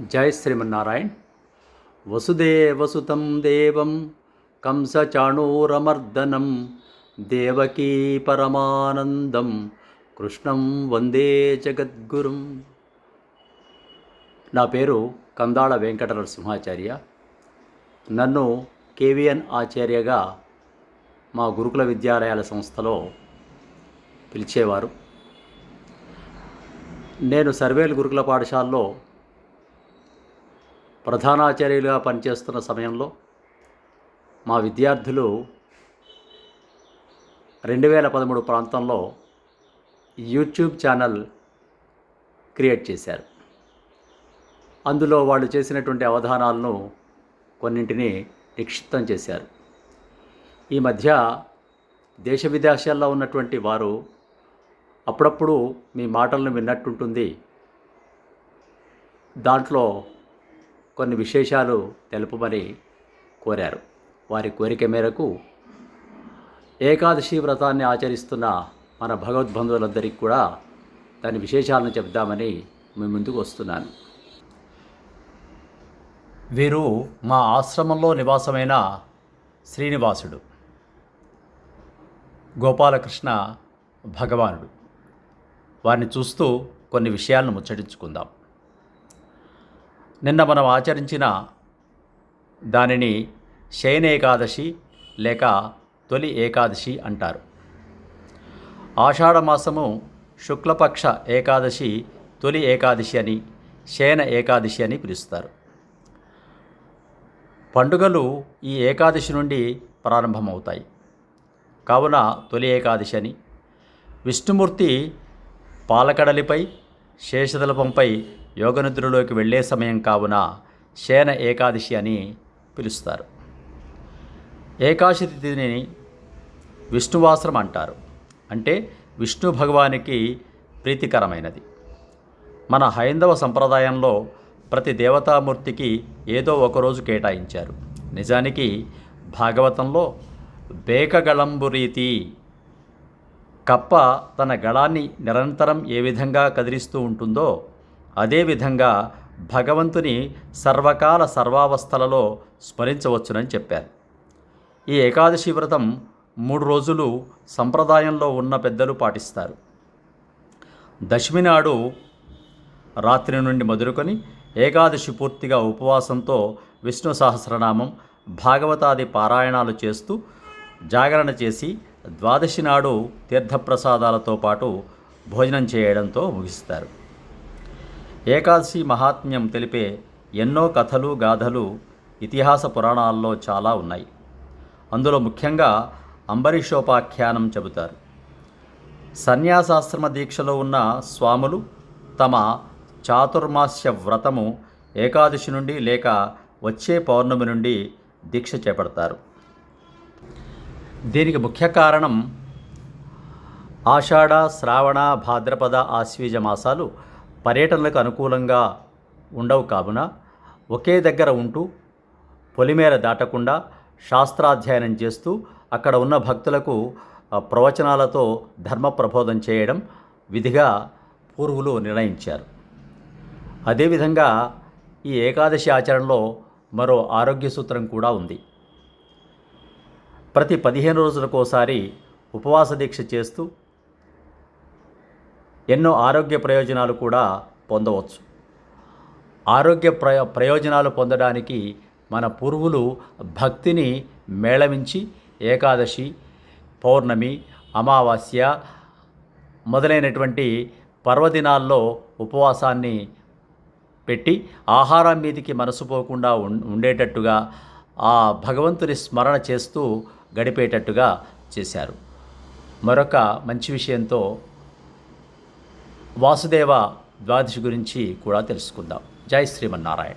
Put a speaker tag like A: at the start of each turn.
A: జై శ్రీమన్నారాయణ్. వసుదేవసుతం దేవం కంసచాణూరమర్దనం దేవకీ పరమానందం కృష్ణం వందే జగద్గురుం. నా పేరు కందాళ వెంకట నరసింహాచార్య నన్ను కేవిఎన్ ఆచార్యగా మా గురుకుల విద్యాలయాల సంస్థలో పిలిచేవారు. నేను సర్వేలు గురుకుల పాఠశాలలో ప్రధానాచార్యులుగా పనిచేస్తున్న సమయంలో మా విద్యార్థులు రెండు వేల పదమూడు ప్రాంతంలో యూట్యూబ్ ఛానల్ క్రియేట్ చేశారు. అందులో వాళ్ళు చేసినటువంటి అవధానాలను కొన్నింటిని నిక్షిప్తం చేశారు. ఈ మధ్య దేశ విదేశాల్లో ఉన్నటువంటి వారు అప్పుడప్పుడు మీ మాటలను విన్నట్టుంటుంది. దాంట్లో కొన్ని విశేషాలు తెలుపమని కోరారు. వారి కోరిక మేరకు ఏకాదశి వ్రతాన్ని ఆచరిస్తున్న మన భగవద్బంధువులందరికీ కూడా దాని విశేషాలను చెప్దామని మీ ముందుకు వస్తున్నాను. వీరు మా ఆశ్రమంలో నివాసమైన శ్రీనివాసుడు గోపాలకృష్ణ భగవానుడు. వారిని చూస్తూ కొన్ని విషయాలను ముచ్చటించుకుందాం. నిన్న మనం ఆచరించిన దానిని శయన ఏకాదశి లేక తొలి ఏకాదశి అంటారు. ఆషాఢమాసము శుక్లపక్ష ఏకాదశి తొలి ఏకాదశి అని శయన ఏకాదశి అని పిలుస్తారు. పండుగలు ఈ ఏకాదశి నుండి ప్రారంభమవుతాయి. కావున తొలి ఏకాదశి అని. విష్ణుమూర్తి పాలకడలిపై శేషదలపంపై యోగనిద్రలోకి వెళ్ళే సమయం కావున శయన ఏకాదశి అని పిలుస్తారు. ఏకాదశి తిథిని విష్ణువాసరం అంటారు. అంటే విష్ణు భగవానికి ప్రీతికరమైనది. మన హైందవ సంప్రదాయంలో ప్రతి దేవతామూర్తికి ఏదో ఒకరోజు కేటాయించారు. నిజానికి భాగవతంలో బేకగళంబు రీతి కప్ప తన గళాన్ని నిరంతరం ఏ విధంగా కదిలిస్తూ ఉంటుందో అదేవిధంగా భగవంతుని సర్వకాల సర్వావస్థలలో స్మరించవచ్చునని చెప్పారు. ఈ ఏకాదశి వ్రతం మూడు రోజులు సంప్రదాయంలో ఉన్న పెద్దలు పాటిస్తారు. దశమి నాడు రాత్రి నుండి మొదలుకొని ఏకాదశి పూర్తిగా ఉపవాసంతో విష్ణు సహస్రనామం భాగవతాది పారాయణాలు చేస్తూ జాగరణ చేసి ద్వాదశి నాడు తీర్థప్రసాదాలతో పాటు భోజనం చేయడంతో ముగిస్తారు. ఏకాదశి మహాత్మ్యం తెలిపే ఎన్నో కథలు గాథలు ఇతిహాస పురాణాల్లో చాలా ఉన్నాయి. అందులో ముఖ్యంగా అంబరీషోపాఖ్యానం చెబుతారు. సన్యాసాశ్రమ దీక్షలో ఉన్న స్వాములు తమ చాతుర్మాస్య వ్రతము ఏకాదశి నుండి లేక వచ్చే పౌర్ణమి నుండి దీక్ష చేపడతారు. దీనికి ముఖ్య కారణం ఆషాఢ శ్రావణ భాద్రపద ఆశ్వీజ మాసాలు పర్యటనలకు అనుకూలంగా ఉండవు కావున ఒకే దగ్గర ఉంటూ పొలిమేర దాటకుండా శాస్త్రాధ్యయనం చేస్తూ అక్కడ ఉన్న భక్తులకు ప్రవచనాలతో ధర్మ ప్రబోధం చేయడం విధిగా పూర్వులు నిర్ణయించారు. అదేవిధంగా ఈ ఏకాదశి ఆచరణలో మరో ఆరోగ్య సూత్రం కూడా ఉంది. ప్రతి పదిహేను రోజులకోసారి ఉపవాస దీక్ష చేస్తూ ఎన్నో ఆరోగ్య ప్రయోజనాలు కూడా పొందవచ్చు. ఆరోగ్య ప్రయో ప్రయోజనాలు పొందడానికి మన పూర్వులు భక్తిని మేళవించి ఏకాదశి పౌర్ణమి అమావాస్య మొదలైనటువంటి పర్వదినాల్లో ఉపవాసాన్ని పెట్టి ఆహారం మీదికి మనసు పోకుండా ఉండేటట్టుగా ఆ భగవంతుని స్మరణ చేస్తూ గడిపేటట్టుగా చేశారు. మరొక మంచి విషయంతో వాసుదేవ ద్వాదశి గురించి కూడా తెలుసుకుందాం. జై శ్రీమన్నారాయణ.